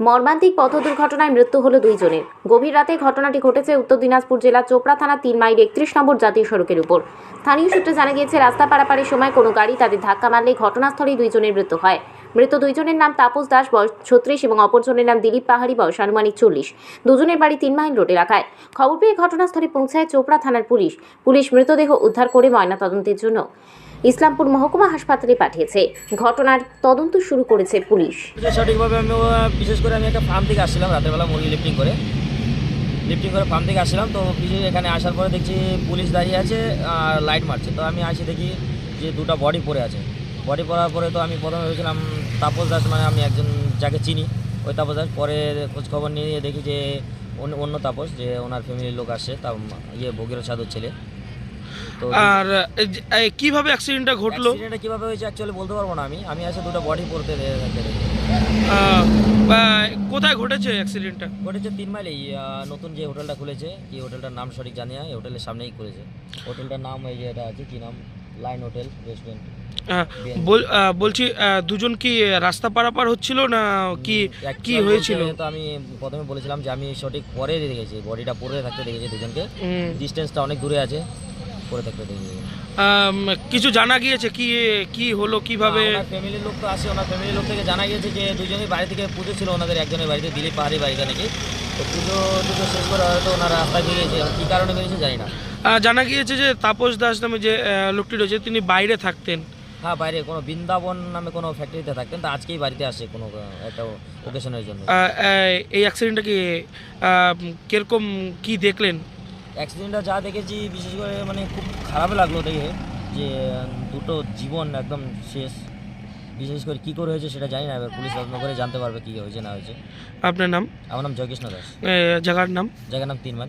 মর্মান্তিক পথ দুর্ঘটনায় মৃত্যু হলো দুইজনের। গভীর রাতে ঘটনাটি ঘটেছে উত্তর দিনাজপুর জেলা চোপড়া থানা তিন মাইল একত্রিশ নম্বর জাতীয় সড়কের উপর। স্থানীয় সূত্রে জানা গিয়েছে, রাস্তা পারাপারের সময় কোনো গাড়ি তাদের ধাক্কা মারলে ঘটনাস্থলেই দুইজনের মৃত্যু হয়। মৃত দুইজনের নাম তাপস দাস, বয়স ছত্রিশ, এবং অপরজনের নাম দিলীপ পাহাড়ি, বয়স আনুমানিক চল্লিশ। দুজনের বাড়ি তিন মাইল রোড এলাকায় খবর পেয়ে ঘটনাস্থলে পৌঁছায় চোপড়া থানার পুলিশ। পুলিশ মৃতদেহ উদ্ধার করে ময়নাতদন্তের জন্য। ইসলামপুর মহকুমা হাসপাতালে পাঠিয়েছে। ঘটনার তদন্ত শুরু করেছে পুলিশ। সঠিকভাবে আমি বিশেষ করে আমি একটা ফার্ম থেকে আসছিলাম, রাতের বেলা মুরগি লিফটিং করে। লিফটিং করে ফার্ম থেকে আসছিলাম, তো বিশেষ এখানে আসার পরে দেখছি পুলিশ দাঁড়িয়ে আছে আর লাইট মারছে। তো আমি আসি দেখি যে দুটো বডি পড়ে আছে। বডি পড়ার পরে তো আমি প্রথমে ভেবেছিলাম, তাপস দাস মানে আমি একজন যাকে চিনি, ওই তাপস দাস। পরে খোঁজ খবর নিয়ে দেখি যে অন্য- অন্য তাপস, যে ওনার ফ্যামিলির লোক আসছে তা ইয়ে ভগীরথ সাধুর ছেলে। আর কীভাবে অ্যাক্সিডেন্টটা ঘটলো? অ্যাক্সিডেন্টটা কীভাবে হয়েছে অ্যাকচুয়ালি বলতে পারব না আমি। আমি আসে দুটো বডি পড়তে কোথায় ঘটেছে অ্যাক্সিডেন্টটা ঘটেছে তিন মাইলেই নতুন যে হোটেলটা খুলেছে কি হোটেলটার নাম সঠিক জানি না এই হোটেলের সামনেই খুলেছে। হোটেলটার নাম এই যে এটা আছে কি নাম? লাইন হোটেল রেস্টুরেন্ট বলছি দুজন কি রাস্তা পারাপার হচ্ছিল না কি কি হয়েছিল? তো আমি প্রথমে বলেছিলাম যে আমি সঠিক পরে দেখেছি বডিটা পরে থাকতে দেখেছি দুজনকে। ডিস্টেন্সটা অনেক দূরে আছে। পরে থাকতে দেখেছি কিছু জানা গিয়েছে কি কি হলো কীভাবে? ফ্যামিলির লোক তো আসে ওনার ফ্যামিলির লোক থেকে জানা গিয়েছে যে দুজনেই বাড়ি থেকে পুজো ছিল ওনাদের একজনের বাড়িতে দিলীপ পাহাড়ি বাড়িতে নাকি। তো পুজো টুজো শেষ করে হয়তো ওনারা রাস্তায় বেরিয়েছে কী কারণে বেরিয়েছে জানি না। জানা গিয়েছে যে তাপস দাস নামে যে লোকটি রয়েছে তিনি বাইরে থাকতেন। হ্যাঁ বাইরে কোনো বৃন্দাবন নামে কোনো ফ্যাক্টরিতে থাকতেন তো আজকেই বাড়িতে আসে কোনো একটা ওকেশনের জন্য। এই অ্যাক্সিডেন্টটা কি কীরকম কী দেখলেন? অ্যাক্সিডেন্টটা যা দেখেছি বিশেষ করে মানে খুব খারাপ লাগল দেখে যে দুটো জীবন একদম শেষ। বিশেষ করে কী করে হয়েছে সেটা জানি না এবার পুলিশ তদন্ত করে জানতে পারবে কী হয়েছে না হয়েছে। আপনার নাম? আমার নাম জয়কৃষ্ণ দাস। জায়গার নাম? জায়গার নাম তিনমান